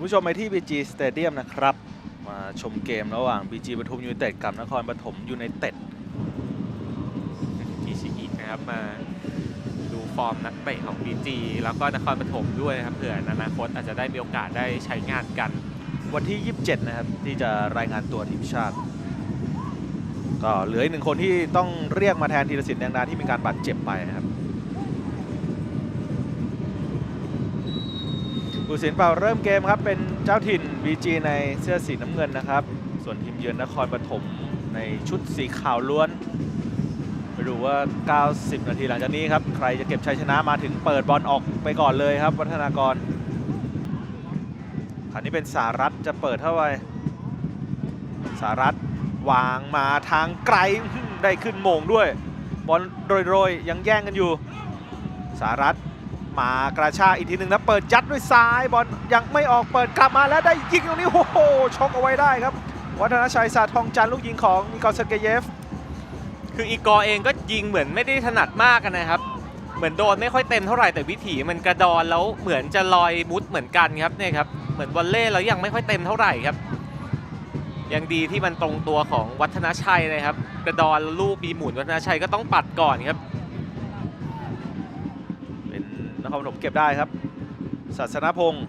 คุณผู้ชมไปที่ BG Stadium นะครับ มาชมเกมระหว่าง BG ปทุมยูไนเต็ดกับนครปฐมยูไนเต็ดกิชิอินะครับมาดูฟอร์มนักเตะของ BG แล้วก็นครปฐมด้วยนะครับเผื่อในอนาคตอาจจะได้มีโอกาสได้ใช้งานกัน วันที่ 27 นะครับ ที่จะรายงานตัวทีมชาติ ก็เหลืออีกหนึ่งคนที่ต้องเรียกมาแทนธีรศิลป์แดงดาที่มีการบาดเจ็บไปนะครับ ผู้สินเป่าเริ่มเกมครับ เป็นเจ้าถิ่น BG ในเสื้อสีน้ำเงินนะครับ ส่วนทีมเยือนนครปฐมในชุดสีขาวล้วน ไปดูว่า 90 นาทีหลังจากนี้ครับ ใครจะเก็บชัยชนะมาถึงเปิดบอลออกไปก่อนเลยครับ วัฒนากรคราวนี้เป็นสารัตจะเปิดเท่าไหร่สารัตวางมาทางไกลได้ขึ้นโมงด้วย บอลโรยๆ ยังแย่งกันอยู่ สารัต มากระชากอีกทีหนึ่งแล้วเปิดยัดด้วยซ้ายบอลยังไม่ออกเปิดกลับมาแล้วได้ยิงตรงนี้โอ้โหชกเอาไว้ได้ครับ วัฒนชัยสาทองจันทร์ลูกยิงของนิโคลเซเกเยฟ คืออีกอร์เองก็ยิงเหมือนไม่ได้ถนัดมากนะครับ เหมือนโดนไม่ค่อยเต็มเท่าไหร่แต่วิถีมันกระดอนแล้วเหมือนจะลอยมุดเหมือนกันครับเนี่ยครับเหมือนวอลเล่แล้วยังไม่ค่อยเต็มเท่าไหร่ครับ ยังดีที่มันตรงตัวของวัฒนชัยนะครับ กระดอนแล้วลูกมีหมุนวัฒนชัยก็ต้องปัดก่อนครับ นนครปฐมเก็บได้ครับ ศาสนพงศ์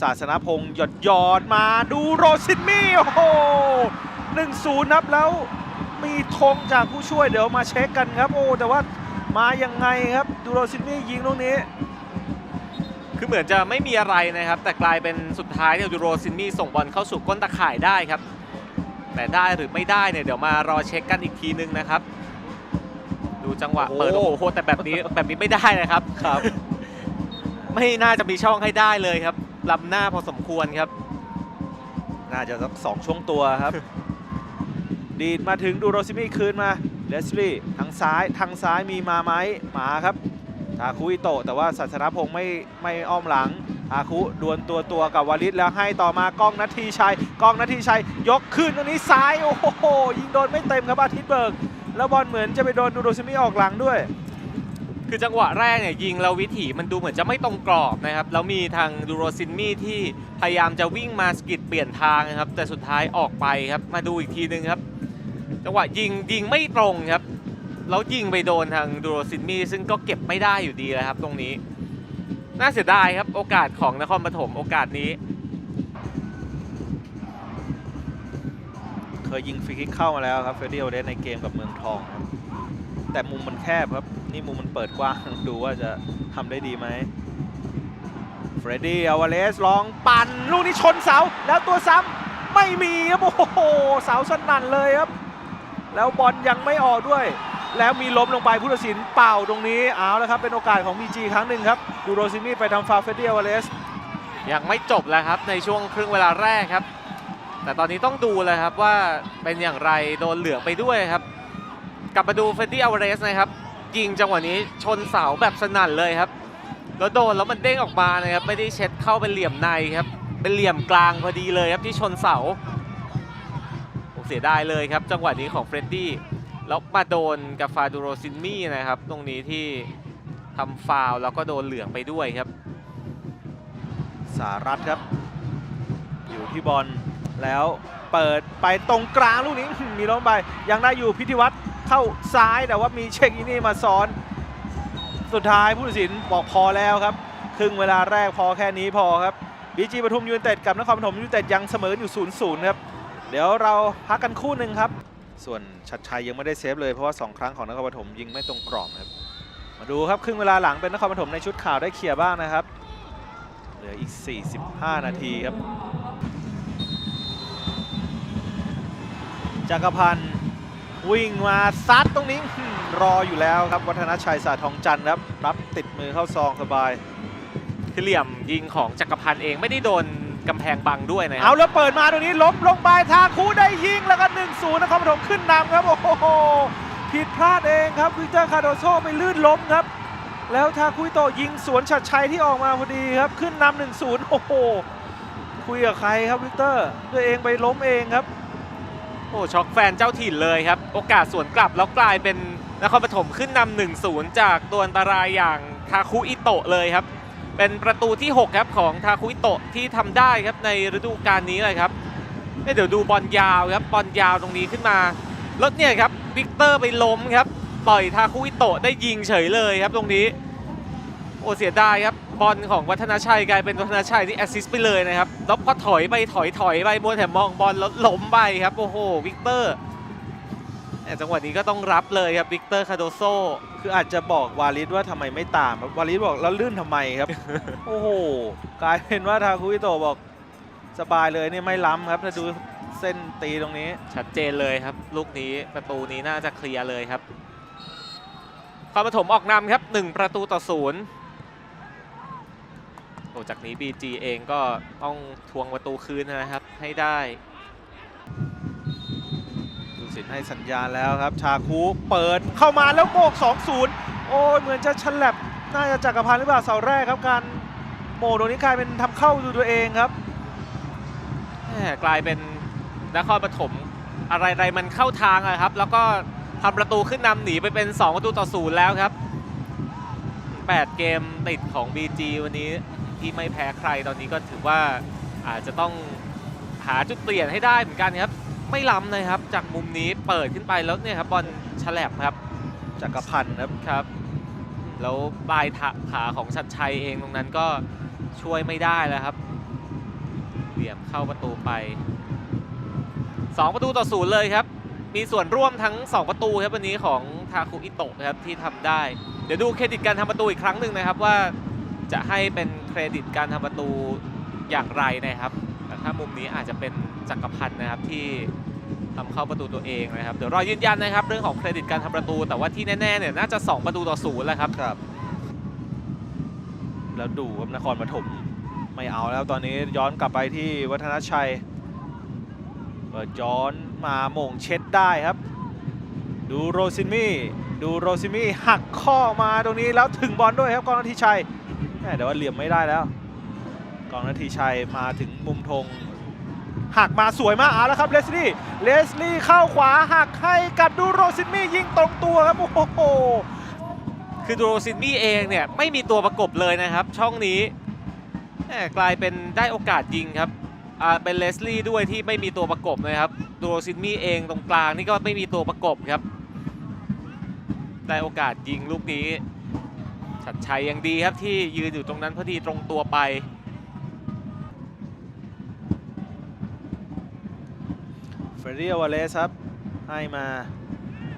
ศาสนพงศ์หยอดหยอดมาดูโรซินมี่โอ้โหหนึ่งศูนย์นับแล้วมีธงจากผู้ช่วยเดี๋ยวมาเช็คกันครับ โอ้แต่ว่ามายังไงครับดูโรซินมี่ยิงตรงนี้ คือเหมือนจะไม่มีอะไรนะครับ แต่กลายเป็นสุดท้ายเนี่ยยูโรซินมี่ส่งบอลเข้าสู่ก้นตะข่ายได้ครับ แต่ได้หรือไม่ได้เนี่ยเดี๋ยวมารอเช็คกันอีกทีนึงนะครับ ดูจังหวะโอ้โหเปิดโอ้โหแต่แบบนี้แบบนี้ไม่ได้นะครับครับ ไม่น่าจะมีช่องให้ได้เลยครับล้ำหน้าพอสมควรครับ น่าจะสักสองช่วงตัวครับ ดีดมาถึงดูโรซิมี่คืนมาเลสลี่ทางซ้ายทางซ้ายมีมาไหมมาครับทาคุอิโตะแต่ว่าศาสนพงศ์ไม่ไม่อ้อมหลังทาคุดวลตัวตัวกับวาลิตแล้วให้ต่อมากล้องนาทีชัยกล้องนาทีชัยยกขึ้นตรงนี้ซ้ายโอ้โหยิงโดนไม่เต็มครับอาทิตย์เบิร์กแล้วบอลเหมือนจะไปโดนดูโรซิมี่ออกหลังด้วย คือจังหวะแรกเนี่ยยิงแล้ววิถีมันดูเหมือนจะไม่ตรงกรอบนะครับแล้วมีทางดูโรซินมี่ที่พยายามจะวิ่งมาสกิดเปลี่ยนทางนะครับ แต่สุดท้ายออกไปครับมาดูอีกทีนึงครับ จังหวะยิงยิงไม่ตรงครับแล้วยิงไปโดนทางดูโรซินมี่ซึ่งก็เก็บไม่ได้อยู่ดีแล้วครับ ตรงนี้ น่าเสียดายครับโอกาสของนครปฐมโอกาสนี้ เคยยิงฟรีคิกเข้ามาแล้วครับเฟรดดี้โอเดสในเกมกับเมืองทองครับแต่มุมมันแคบครับ นี่มุมมันเปิดกว้างดูว่าจะทำได้ดีไหมเฟรดดี้อวาเลสลองปั่นลูกนี้ชนเสา แล้วตัวซ้ำไม่มีครับโอ้โหเสาสนั่นเลยครับ แล้วบอลยังไม่ออกด้วย แล้วมีล้มลงไปผู้ตัดสินเป่าตรงนี้เอาแล้วครับ เป็นโอกาสของบีจีครั้งหนึ่งครับดูโรซิมี่ไปทำฟาวเฟรดดี้อวาเลสยังไม่จบแล้วครับในช่วงครึ่งเวลาแรกครับ แต่ตอนนี้ต้องดูเลยครับว่าเป็นอย่างไรโดนเหลืองไปด้วยครับ กลับมาดูเฟรดดี้อ v วเรสนะครับ ยิงจังหวะนี้ชนเสาแบบสนั่นเลยครับ แล้วโดนแล้วมันเด้งออกมานะครับไม่ได้เช็ดเข้าเป็นเหลี่ยมในครับ เป็นเหลี่ยมกลางพอดีเลยครับที่ชนเสาโอ้เสียดายเลยครับ จังหวะนี้ของเฟรดดี้แล้วมาโดนกับฟาดูโรซินมี่นะครับ ตรงนี้ที่ทำฟาวแล้วก็โดนเหลืองไปด้วยครับ สารัตครับ อยู่ที่บอล แล้วเปิดไปตรงกลางลูกนี้มีล้มไปยังได้อยู่พิธีวัตรเข้าซ้ายแต่ว่ามีเช็คอินี่มาซ้อน สุดท้ายผู้ตัดสินบอกพอแล้วครับ ครึ่งเวลาแรกพอแค่นี้พอครับบีจีปทุมยูนเต็ดกับนครปฐมยูนเต็ดยังเสมออยู่0ูนย์ครับเดี๋ยวเราพักกันคู่หนึ่งครับ ส่วนชัดชัยยังไม่ได้เซฟเลยเพราะว่า 2 ครั้งของนครปฐมยิงไม่ตรงกรอบครับมาดูครับครึ่งเวลาหลังเป็นนครปฐมในชุดข่าวได้เคลียร์บ้างนะครับ เหลืออีก 45 นาทีครับ จักรพันธ์วิ่งมาซัดตรงนี้อื้อหือรออยู่แล้วครับวัฒนชัยสาทองจันทร์ครับรับติดมือเข้าซองสบายคือเหลี่ยมยิงของจักรพันธ์เองไม่ได้โดนกำแพงบังด้วยนะคเอารับแล้วเปิดมาตรงนี้ล้มลงไปทาคูได้ยิงแล้วก็ 1-0นครปฐมขึ้นนำครับโอ้โหผิดพลาดเองครับวิกเตอร์คาร์โดโซไปลื่นล้มครับ แล้วทาคุยโตะยิงสวนชัดชัยที่ออกมาพอดีครับขึ้นนำหนึ่งศูนย์โอ้โหคุยกับใครครับวิกเตอร์ตัวเองไปล้มเองครับ โอ้ช็อกแฟนเจ้าถิ่นเลยครับ โอกาสสวนกลับแล้วกลายเป็นนครปฐมขึ้นนำ1-0จากตัวอันตรายอย่างทาคุอิโตะเลยครับ เป็นประตูที่ 6 ครับของทาคุอิโตะที่ทำได้ครับในฤดูกาลนี้เลยครับเเดี๋ยวดูบอลยาวครับบอลยาวตรงนี้ขึ้นมาแล้วเนี่ยครับวิกเตอร์ไปล้มครับปล่อยทาคุอิโตะได้ยิงเฉยเลยครับตรงนี้ โอ้เสียดายครับ บอลของวัฒนาชัยกลายเป็นวัฒนาชัยที่แอสซิสต์ไปเลยนะครับแล้วพอถอยไปถอยถอยไปมัวแต่มองบอลแล้วล้มไปครับโอ้โหวิกเตอร์แต่จังหวะนี้ก็ต้องรับเลยครับวิกเตอร์คาโดโซคืออาจจะบอกวาลิสว่าทำไมไม่ตามครับวาลิสบอกแล้วลื่นทำไมครับ โอ้โหกลายเป็นว่าทาคุอิโตะบอกสบายเลยเนี่ยไม่ล้ำครับถ้าดูเส้นตีตรงนี้ชัดเจนเลยครับ ลูกนี้ประตูนี้น่าจะเคลียร์เลยครับความปฐมออกนำครับ 1 ประตูต่อศูนย์ โอ้จากนี้ BG เองก็ต้องทวงประตูคืนนะครับ ให้ได้ดูสินให้สัญญาณแล้วครับ ชาคุเปิดเข้ามาแล้วโบก 2-0 โอ้ยเหมือนจะฉลับน่าจะจักรพันธ์หรือเปล่าเสาแรกครับการโมงตรงนี้กลายเป็นทำเข้าดูตัวเองครับแหม่กลายเป็นนครปฐมอะไรๆมันเข้าทางอะครับ แล้วก็ทำประตูขึ้นนำหนีไปเป็น 2 ประตูต่อศูนย์แล้วครับ 8 เกมติดของ BG วันนี้ ที่ไม่แพ้ใครตอนนี้ก็ถือว่าอาจจะต้องหาจุดเปลี่ยนให้ได้เหมือนกันครับ ไม่ล้ำนะครับ จากมุมนี้เปิดขึ้นไปแล้วเนี่ยครับบอลฉลับครับจักรพันธ์ครับครับแล้วปลายขาของชัดชัยเองตรงนั้นก็ช่วยไม่ได้แล้วครับเหลี่ยมเข้าประตูไป 2 ประตูต่อศูนย์เลยครับ มีส่วนร่วมทั้ง 2 ประตูครับวันนี้ของทาคุอิโตะนะครับที่ทำได้ เดี๋ยวดูเครดิตการทำประตูอีกครั้งหนึ่งนะครับว่า จะให้เป็นเครดิตการทำประตูอย่างไรนะครับ แต่ถ้ามุมนี้อาจจะเป็นจักรพันธ์นะครับที่ทำเข้าประตูตัวเองนะครับ เดี๋ยวรอยืนยันนะครับ เรื่องของเครดิตการทำประตู แต่ว่าที่แน่ๆเนี่ยน่าจะ 2 ประตูต่อศูนย์แหละครับครับ แล้วดูครับนครปฐมไม่เอาแล้วตอนนี้ย้อนกลับไปที่วัฒนชัยเปิดย้อนมาโมงเช็ดได้ครับ ดูโรซินมี่ดูโรซินมี่หักข้อมาตรงนี้แล้วถึงบอลด้วยครับกองนาทีชัย แม่แต่ว่าเหลี่ยมไม่ได้แล้ว กองนาทีชัยมาถึงมุมธงหักมาสวยมากเอาแล้วครับเลสลี่เลสลี่เข้าขวาหักให้กับดูโรซินมี่ยิงตรงตัวครับโอ้โหคือดูโรซินมี่เองเนี่ยไม่มีตัวประกบเลยนะครับ ช่องนี้แหมกลายเป็นได้โอกาสยิงครับเป็นเลสลี่ด้วยที่ไม่มีตัวประกบนะครับดูโรซินมี่เองตรงกลางนี่ก็ไม่มีตัวประกบครับ ได้โอกาสยิงลูกนี้ ชัดชัยยังดีครับที่ยืนอยู่ตรงนั้นพอดีตรงตัวไป เฟรดี้วาเลสครับ ให้มา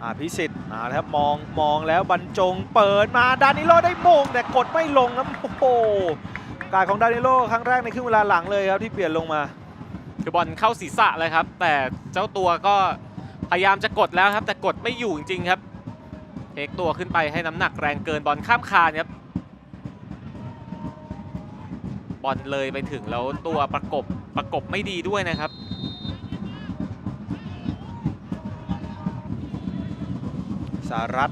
อาพิสิทธิ์เอาละครับมองมองแล้วบรรจงเปิดมาดานิโลได้โมงแต่กดไม่ลงครับโอ้โหการของดานิโลครั้งแรกในครึ่งเวลาหลังเลยครับที่เปลี่ยนลงมาคือบอลเข้าศีรษะเลยครับ แต่เจ้าตัวก็พยายามจะกดแล้วครับ แต่กดไม่อยู่จริงๆครับ เทคตัวขึ้นไปให้น้ำหนักแรงเกินบอลข้ามคานครับ บอลเลยไปถึงแล้วตัวประกบประกบไม่ดีด้วยนะครับสารัต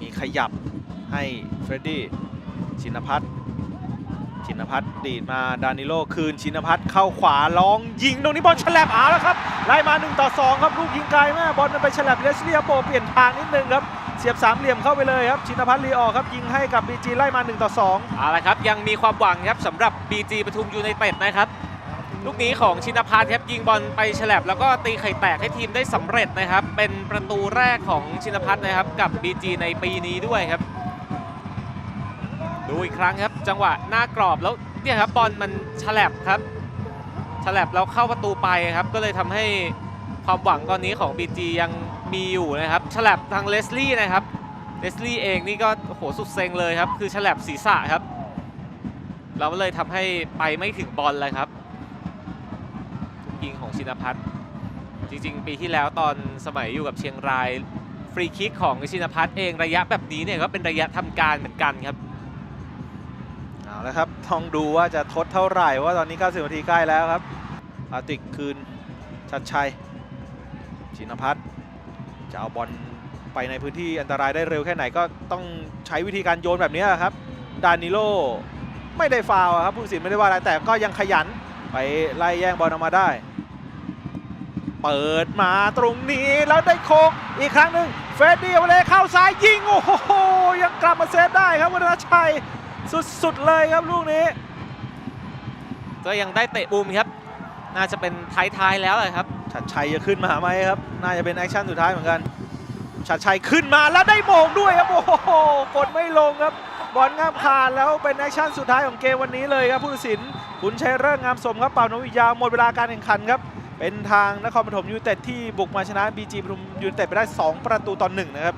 มีขยับให้เฟรดดี้ชินพัฒน์ชินพัฒน์ดีดมาดานิโลคืนชินพัฒน์เข้าขวาลองยิงตรงนี้บอลฉลับเอาแล้วครับไล่มา1ต่อ2ครับลูกยิงไกลมากบอลมันไปฉลับเลสเลียโปเปลี่ยนทางนิดนึงครับ เสียบสามเหลี่ยมเข้าไปเลยครับชินพัฒน์ลีออกครับยิงให้กับบีจีไล่มา1ต่อ2เอาละครับยังมีความหวังครับสำหรับ BG ปทุมยูไนเต็ดนะครับลูกนี้ของชินพัฒน์ครับยิงบอลไปฉลับแล้วก็ตีไข่แตกให้ทีมได้สำเร็จนะครับ เป็นประตูแรกของชินพัฒน์นะครับกับ BG ในปีนี้ด้วยครับ ดูอีกครั้งครับ จังหวะหน้ากรอบแล้วเนี่ยครับบอลมันฉลับครับฉลับแล้วเข้าประตูไปครับ ก็เลยทำให้ ความหวังตอนนี้ของ BG ยังมีอยู่นะครับฉลับทางเลสลี่นะครับเลสลี่เองนี่ก็โหสุดเซ็งเลยครับ คือฉลับศีรษะครับเราเลยทำให้ไปไม่ถึงบอลเลยครับยิงของชินพัฒน์จริงๆ ปีที่แล้วตอนสมัยอยู่กับเชียงรายฟรีคิกของชินพัฒน์เองระยะแบบนี้เนี่ยก็เป็นระยะทำการเหมือนกันครับเอาละครับต้องดูว่าจะทดเท่าไหร่ว่าตอนนี้ 90นาทีใกล้แล้วครับอาติกคืนชัดชัย ชินพัฒน์จะเอาบอลไปในพื้นที่อันตรายได้เร็วแค่ไหนก็ต้องใช้วิธีการโยนแบบนี้ครับดานิโลไม่ได้ฟาวครับผู้สินไม่ได้ว่าอะไรแต่ก็ยังขยันไปไล่แย่งบอลออกมาได้ เปิดมาตรงนี้แล้วได้โคกอีกครั้งหนึ่งเฟรดดี้เอาเลยเข้าซ้ายยิงโอ้โหยังกลับมาเซฟได้ครับวัฒนชัยสุดๆเลยครับลูกนี้ ก็ยังได้เตะมุมครับ น่าจะเป็นท้ายๆแล้วเลยครับ ชัดชัยจะขึ้นมาไหมครับ น่าจะเป็นแอคชั่นสุดท้ายเหมือนกันชัดชัยขึ้นมาแล้วได้โมงด้วยครับ โอ้โห กดไม่ลงครับ บอลงามคานแล้วเป็นแอคชั่นสุดท้ายของเกมวันนี้เลยครับผู้ตัดสิน คุณชัยเริงงามสมครับเป่านวิยาหมดเวลาการแข่งขันครับ เป็นทางนครปฐมยูเต็ดที่บุกมาชนะบีจีปทุมยูเต็ดไปได้ 2 ประตูต่อหนึ่งนะครับ